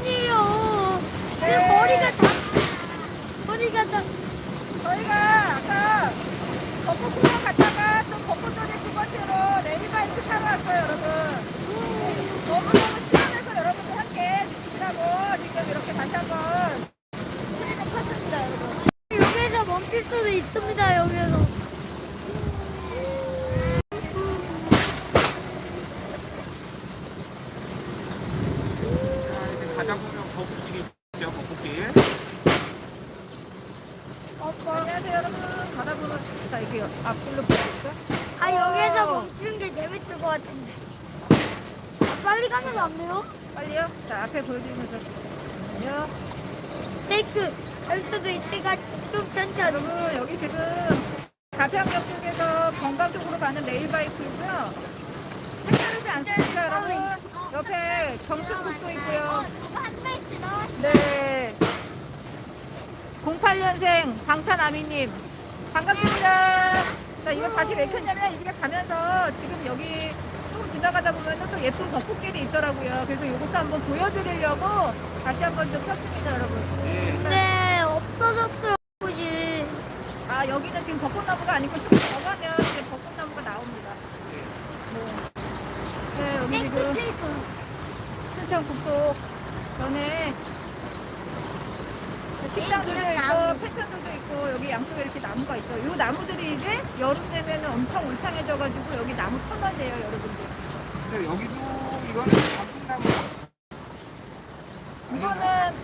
아니에요. 내 네. 머리가 다 머리가 다 저희가 아까 벚꽃 구경 갔다가 또 벚꽃 전에 두 번째로 레일바이크 타러 왔어요, 여러분. 너무너무 시원해서 여러분들 함께 느끼시라고 지금 이렇게 다시 한번 스리를 탔습니다, 여러분. 여기서 멈출 수도 있습니다. 여기서. 자, 이제 가다 보면 거북길이 있죠, 거북길. 어, 안녕하세요, 여러분. 가다 보면 자 이게 앞길로 보여줄까? 아 여기서 멈추는 게 재밌을 것 같은데. 아, 빨리 가면 안 돼요? 빨리요. 자 앞에 보여드리면서 안녕. 테이크 할 수도 있으니까 좀 천천히. 여러분 여기 지금 가평역 쪽에서 건강 쪽으로 가는 레일바이크고요. 색다르지 않습니까, 여러분? 옆에 경춘국도 있고요. 네. 08년생 방탄아미님 반갑습니다. 자 이거 다시 왜 켰냐면 이게 가면서 지금 여기 좀 지나가다 보면 또 예쁜 벚꽃길이 있더라고요. 그래서 이것도 한번 보여드리려고 다시 한번 좀 켰습니다, 여러분. 네. 네 없어졌어요 곳이. 아 여기는 지금 벚꽃나무가 아니고 좀더 가면 이제 벚꽃나무가 나옵니다. 네. 네 여기 지금. 순창국도 전에 식당들도 그냥 있고 나무. 패션들도 있고 여기 양쪽에 이렇게 나무가 있어요. 이 나무들이 이제 여름 되면 엄청 울창해져가지고 여기 나무 터널이에요, 여러분들. 근데 여기도 이거는 단풍나무. 이거는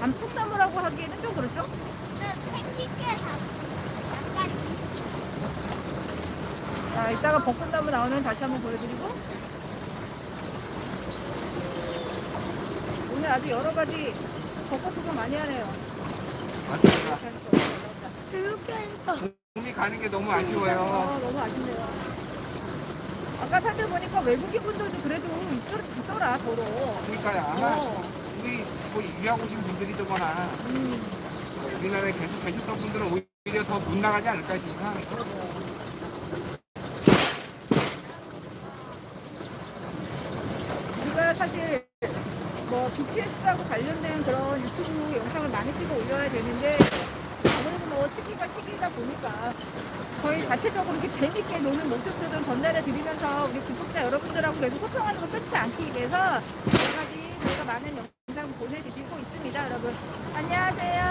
단풍나무라고 하기에는 좀 그렇죠? 자, 이따가 벚꽃나무 나오면 다시 한번 보여드리고 오늘 아주 여러 가지 벚꽃 구경 많이 하네요. 맞습니다. 하니까. 봄이 가는 게 너무 아, 아쉬워요. 너무 아쉽네요. 아까 사실 보니까 외국인 분들도 그래도 있더라, 도로. 그러니까요. 아마 어. 우리 뭐 유학 오신 분들이더거나 음, 우리나라에 계속 계셨던 분들은 오히려 더 못 나가지 않을까 싶어요. 우리가 사실 뭐 BTS하고 관련된 그런 유튜브 영상을 많이 찍어 올려야 되는데 아무래도 뭐 시기가 시기다 보니까 저희 자체적으로 이렇게 재밌게 노는 모습들을 전달해 드리면서 우리 구독자 여러분들하고 계속 소통하는 거 끝이 않기 위해서 여러 가지 저희가 많은 영상 보내드리고 있습니다, 여러분. 안녕하세요.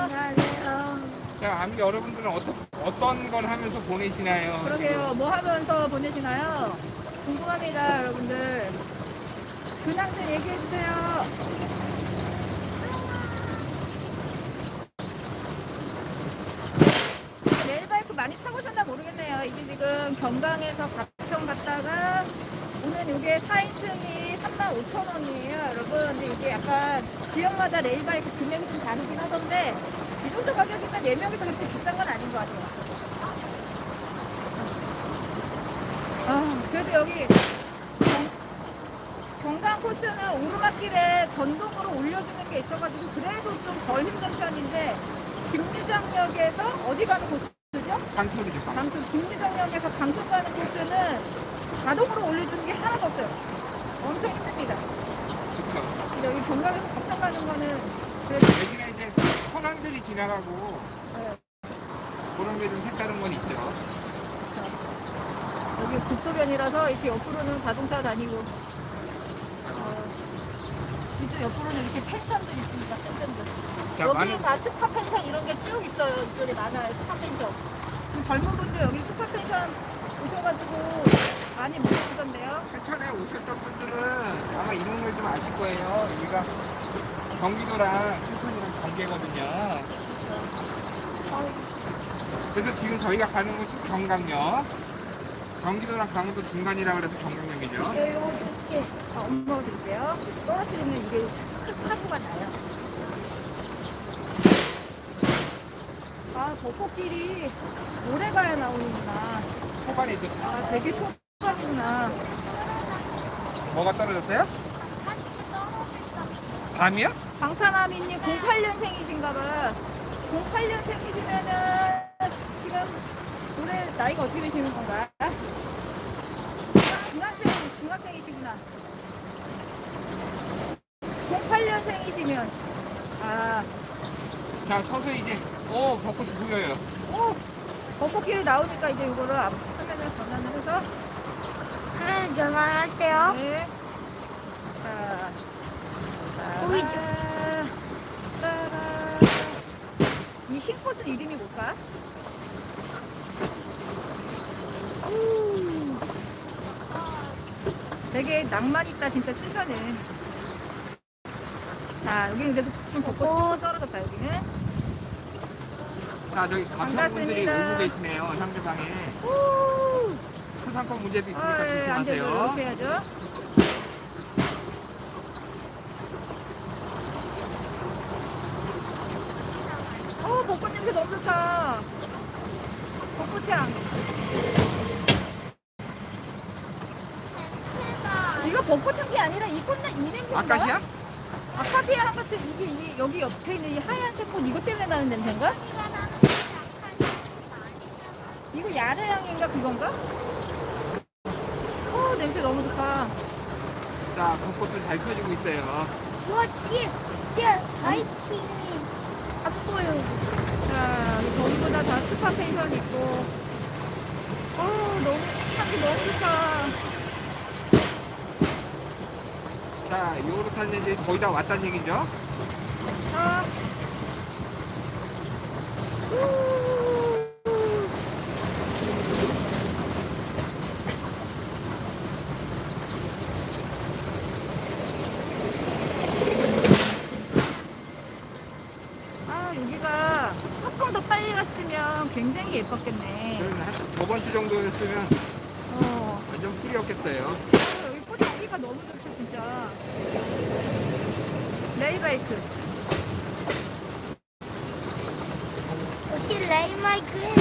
안녕하세요. 자, 아무 여러분들은 어떤 어떤 걸 하면서 보내시나요? 그러게요. 뭐 하면서 보내시나요? 궁금합니다, 여러분들. 근황들 얘기해 주세요. 레일바이크 많이 타보셨나 모르겠네요. 이게 지금 경강에서 가평 갔다가 오늘 이게 4인승이 35,000원이에요, 여러분. 근데 이게 약간 지역마다 레일바이크 금액이 좀 다르긴 하던데 이 정도 가격이면 4명이서 그렇게 비싼 건 아닌 것 같아요. 아, 그래도 여기 코스는 오르막길에 전동으로 올려주는 게 있어가지고 그래도 좀 덜 힘든 편인데 김유정역에서 어디 가는 코스죠? 강철이죠. 강. 강촌 김유정역에서 강촌 가는 코스는 자동으로 올려주는 게 하나도 없어요. 엄청 힘듭니다. 그렇죠. 여기 경강에서 가평 가는 거는 그래도 대신에 이제 선왕들이 지나가고 네, 그런 게 좀 색다른 건 있죠. 여기 국도변이라서 이렇게 옆으로는 자동차 다니고 어, 이쪽 옆으로는 이렇게 펜션들이 있습니다. 펜션들. 자, 여기 많은 다 스파 펜션 이런 게 쭉 있어요. 이쪽에 많아요. 스파 펜션. 그 젊은 분들 여기 스파 펜션 오셔가지고 많이 모시던데요. 세찬에 오셨던 분들은 아마 이런 걸좀 아실 거예요. 여기가 경기도랑 춘천이랑 경계거든요. 그래서 지금 저희가 가는 곳은 경강역. 경기도랑 강원도 중간이라 그래서 경강역이죠. 네, 요거 이렇게 다 엄마가 드릴게요. 떨어뜨리면 이게 큰 사고가 나요. 아, 벚꽃길이 오래 가야 나오는구나. 초반에 있었어요. 아, 되게 초반이구나. 뭐가 떨어졌어요? 밤이요? 방탄아미님 08년생이신가봐. 08년생이시면은 지금 올해 나이가 어떻게 되시는 건가? 중학생, 중학생이시구나. 08 내리면 아, 자, 서서 이제, 오, 벚꽃이 보여요. 오, 벚꽃길이 나오니까 이제 이거를 앞 화면을 전환을 해서 하나는 전화할게요. 네. 자, 거기 따라, 따라. 이 흰꽃은 이름이 뭘까? 되게 낭만 있다 진짜 춘천에. 자 여기 이제 좀 벚꽃이 떨어졌다 여기는. 자, 저기 가평분들이 반갑습니다. 오고 계시네요, 상대방에. 우. 초상권 문제도 아, 있으니까 예, 안 되죠. 조심하세요. 이렇게 해야죠. 어, 벚꽃 냄새 너무 좋다. 벚꽃향. 이거 벚꽃향이 아니라 이 꽃은 이 냄새인가? 아까시야? 아카시아 같은 이게 이, 여기 옆에 있는 이 하얀색 꽃 이것 때문에 나는 냄새인가? 이거 야르향인가 그건가? 어 냄새 너무 좋다. 자, 벚꽃도 잘 펴지고 있어요. 우와, 뒤에, 뒤에 바이킹이 안 보여. 자 여기 전부 다, 다 스파 펜션 있고. 어 너무 향기 너무 좋다. 자, 요렇게 이제 거의 다 왔다는 얘기죠? 아. 아 여기가 조금 더 빨리 갔으면 굉장히 예뻤겠네. 한 저번 주 정도였으면 어. 완전 풀이었겠어요. 여기 포장기가 너무 진짜. 레이바이크. 여기 레이마이크에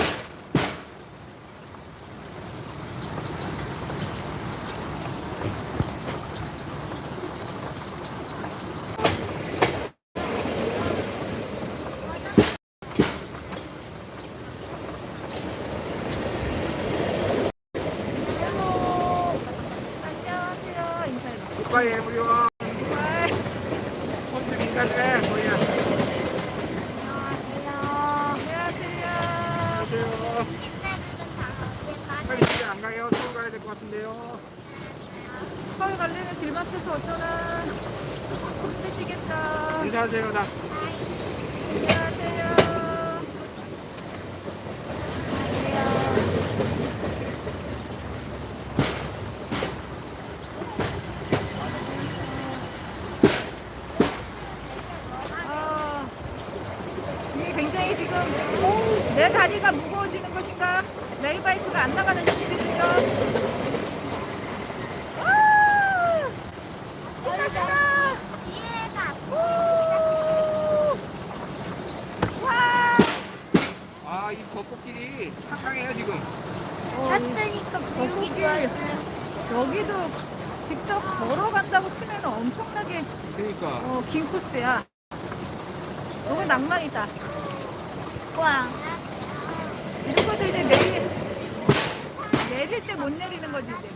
안녕하세요. 인사해. 굿바이 에브리원. 와. 콘트 인사드래. 뭐야. 안녕하세요. 안녕하세요. 안녕하세요. 빨리 집에 안 가요? 서울 가야 될 것 같은데요. 서울 갈래는 길 막혀서 어쩌나. 힘드시겠다. 인사하세요, 나. 안녕하세요. 아, 이게 굉장히 지금 내 다리가 무거워지는 것인가? 레이바이크가 안 나가는 느낌이군요. 아, 신나 신나. 우! 와. 벚꽃길이 탁하해요, 지금. 어, 이 탔으니까 분위기 벚꽃길. 좋아요. 여기도 직접 걸어간다고 치면 엄청나게 그러니까. 어, 긴 코스야. 너무 낭만이다. 와. 이런 것을 이제 내릴, 내릴 때 못 내리는 거지, 이제.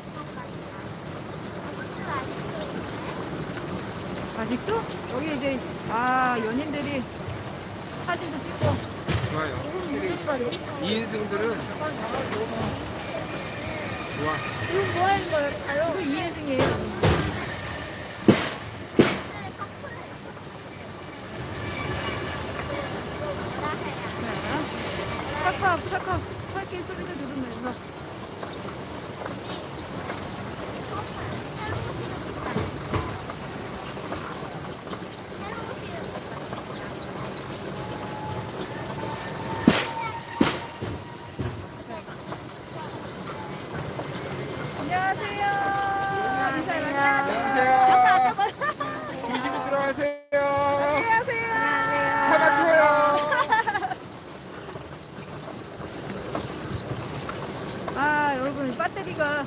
아직도? 여기 이제, 아, 연인들이 사진도 찍고. 좋아요. 무슨 거지? 2인승들은 좋아. 이거 뭐 하는 거예요? 이거 2인승이에요. 차카, 차카, 차키 소리도 들으면서. 안녕하세요. 인사해, 안녕하세요. 조심히 들어가세요. 안녕하세요. 차 막혀요. 아, 여러분, 배터리가,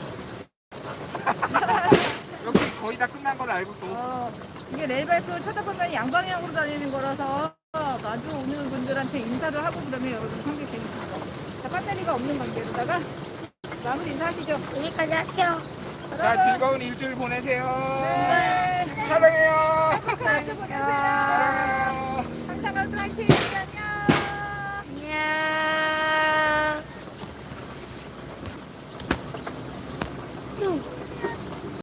여기 거의 다 끝난 걸 알고 또. 어, 이게 레일바이크를 쳐다보면 양방향으로 다니는 거라서 마주 오는 분들한테 인사를 하고 그러면 여러분 상당히 재밌습니다. 자, 배터리가 없는 관계로다가 마무리 인사하시죠. 여기까지 할게요. 자, 즐거운 일주일 보내세요. 네. 사랑해요. 자, 보내세요. 파이팅! 안녕!